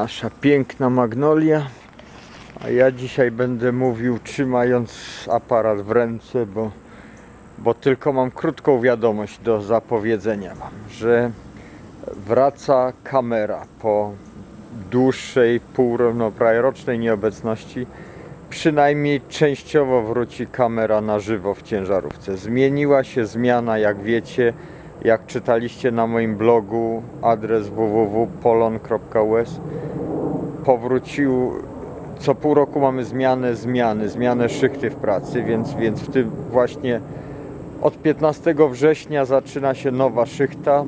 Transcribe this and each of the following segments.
nasza piękna magnolia. A ja dzisiaj będę mówił trzymając aparat w ręce, bo, bo tylko mam krótką wiadomość do zapowiedzenia Wam, że wraca kamera po dłuższej, pół, no nieobecności. Przynajmniej częściowo wróci kamera na żywo w ciężarówce. Zmieniła się zmiana, jak wiecie, jak czytaliście na moim blogu, adres www.polon.us powrócił, co pół roku mamy zmianę zmiany, zmianę szychty w pracy, więc, więc w tym właśnie od 15 września zaczyna się nowa szychta,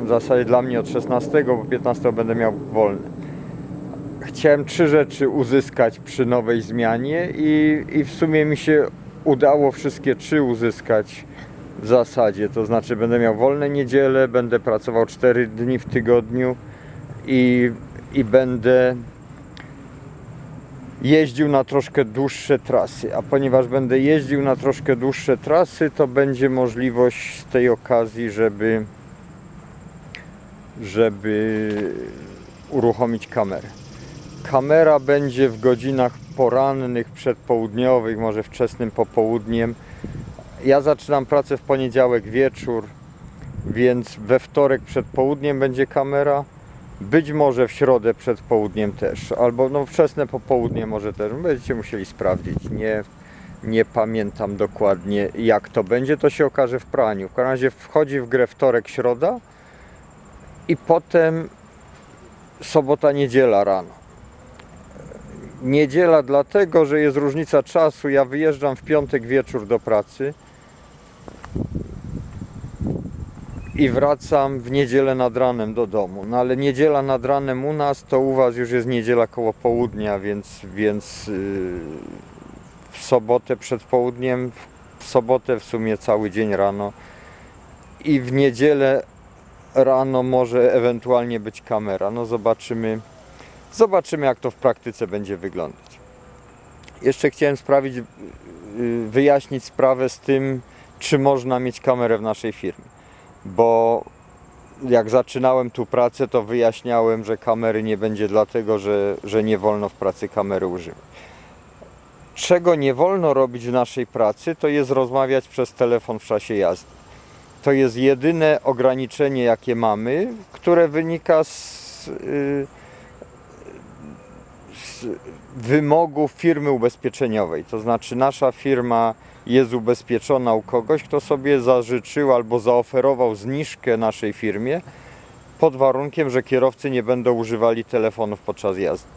w zasadzie dla mnie od 16, bo 15 będę miał wolny. Chciałem trzy rzeczy uzyskać przy nowej zmianie i, i w sumie mi się udało wszystkie trzy uzyskać w zasadzie. To znaczy będę miał wolne niedzielę, będę pracował 4 dni w tygodniu i, i będę jeździł na troszkę dłuższe trasy. A ponieważ będę jeździł na troszkę dłuższe trasy, to będzie możliwość z tej okazji, żeby żeby uruchomić kamerę. Kamera będzie w godzinach porannych, przedpołudniowych, może wczesnym popołudniem. Ja zaczynam pracę w poniedziałek wieczór, więc we wtorek przed południem będzie kamera. Być może w środę przed południem też, albo no wczesne popołudnie może też. Będziecie musieli sprawdzić. Nie, nie pamiętam dokładnie jak to będzie. To się okaże w praniu. W każdym razie wchodzi w grę wtorek, środa i potem sobota, niedziela rano. Niedziela dlatego, że jest różnica czasu. Ja wyjeżdżam w piątek wieczór do pracy i wracam w niedzielę nad ranem do domu. No ale niedziela nad ranem u nas to u Was już jest niedziela koło południa, więc, więc yy, w sobotę przed południem, w sobotę w sumie cały dzień rano i w niedzielę rano może ewentualnie być kamera. No zobaczymy, zobaczymy jak to w praktyce będzie wyglądać. Jeszcze chciałem sprawić, yy, wyjaśnić sprawę z tym, czy można mieć kamerę w naszej firmie. Bo jak zaczynałem tu pracę, to wyjaśniałem, że kamery nie będzie dlatego, że, że nie wolno w pracy kamery używać. Czego nie wolno robić w naszej pracy, to jest rozmawiać przez telefon w czasie jazdy. To jest jedyne ograniczenie, jakie mamy, które wynika z, yy, z wymogów firmy ubezpieczeniowej. To znaczy, nasza firma jest ubezpieczona u kogoś, kto sobie zażyczył albo zaoferował zniżkę naszej firmie pod warunkiem, że kierowcy nie będą używali telefonów podczas jazdy.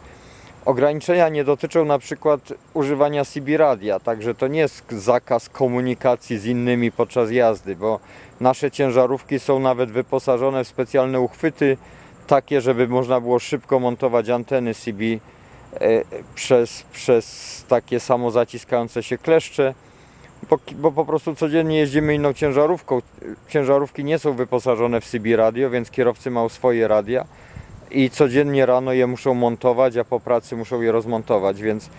Ograniczenia nie dotyczą na przykład używania CB radia, także to nie jest zakaz komunikacji z innymi podczas jazdy, bo nasze ciężarówki są nawet wyposażone w specjalne uchwyty, takie, żeby można było szybko montować anteny CB e, przez, przez takie samozaciskające się kleszcze, bo, bo po prostu codziennie jeździmy inną ciężarówką. Ciężarówki nie są wyposażone w CB radio, więc kierowcy mają swoje radia i codziennie rano je muszą montować, a po pracy muszą je rozmontować, więc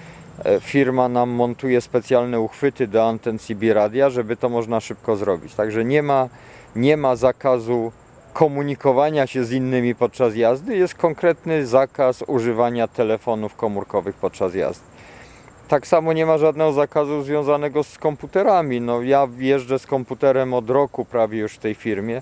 e, firma nam montuje specjalne uchwyty do anten CB radia, żeby to można szybko zrobić. Także nie ma, nie ma zakazu komunikowania się z innymi podczas jazdy, jest konkretny zakaz używania telefonów komórkowych podczas jazdy. Tak samo nie ma żadnego zakazu związanego z komputerami. No, ja jeżdżę z komputerem od roku prawie już w tej firmie.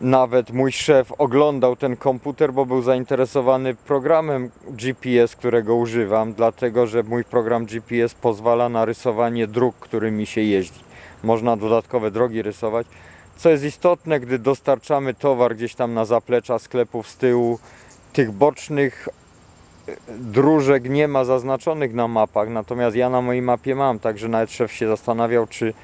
Nawet mój szef oglądał ten komputer, bo był zainteresowany programem GPS, którego używam, dlatego że mój program GPS pozwala na rysowanie dróg, którymi się jeździ. Można dodatkowe drogi rysować, co jest istotne, gdy dostarczamy towar gdzieś tam na zaplecza sklepów z tyłu. Tych bocznych dróżek nie ma zaznaczonych na mapach, natomiast ja na mojej mapie mam, także nawet szef się zastanawiał, czy,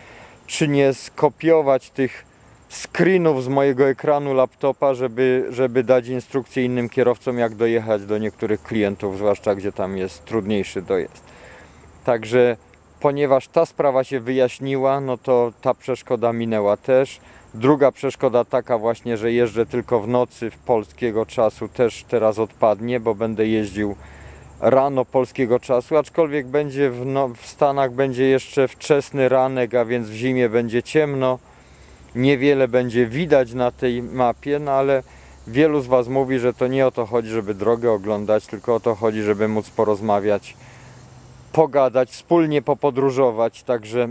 czy nie skopiować tych screenów z mojego ekranu laptopa, żeby, żeby dać instrukcje innym kierowcom, jak dojechać do niektórych klientów, zwłaszcza gdzie tam jest trudniejszy dojazd. Także ponieważ ta sprawa się wyjaśniła, no to ta przeszkoda minęła też. Druga przeszkoda taka właśnie, że jeżdżę tylko w nocy w polskiego czasu też teraz odpadnie, bo będę jeździł rano polskiego czasu, aczkolwiek będzie w, no, w Stanach będzie jeszcze wczesny ranek, a więc w zimie będzie ciemno. Niewiele będzie widać na tej mapie, no ale Wielu z Was mówi, że to nie o to chodzi, żeby drogę oglądać, tylko o to chodzi, żeby móc porozmawiać, pogadać, wspólnie popodróżować. Także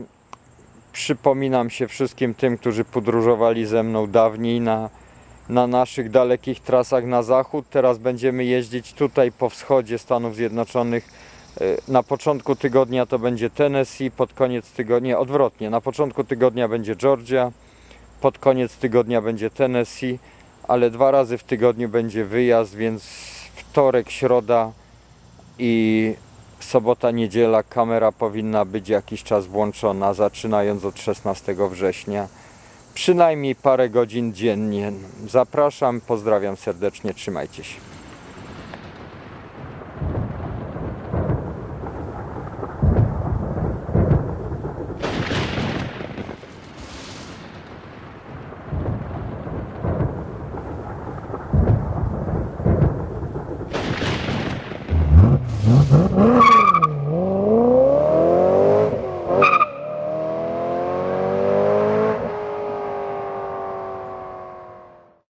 przypominam się wszystkim tym, którzy podróżowali ze mną dawniej na, na naszych dalekich trasach na zachód. Teraz będziemy jeździć tutaj po wschodzie Stanów Zjednoczonych. E, Na początku tygodnia to będzie Tennessee, pod koniec tygodnia, odwrotnie, na początku tygodnia będzie Georgia, pod koniec tygodnia będzie Tennessee, ale dwa razy w tygodniu będzie wyjazd, więc wtorek, środa i sobota, niedziela kamera powinna być jakiś czas włączona, zaczynając od 16 września. Przynajmniej parę godzin dziennie. Zapraszam, pozdrawiam serdecznie, trzymajcie się. Mm-hmm.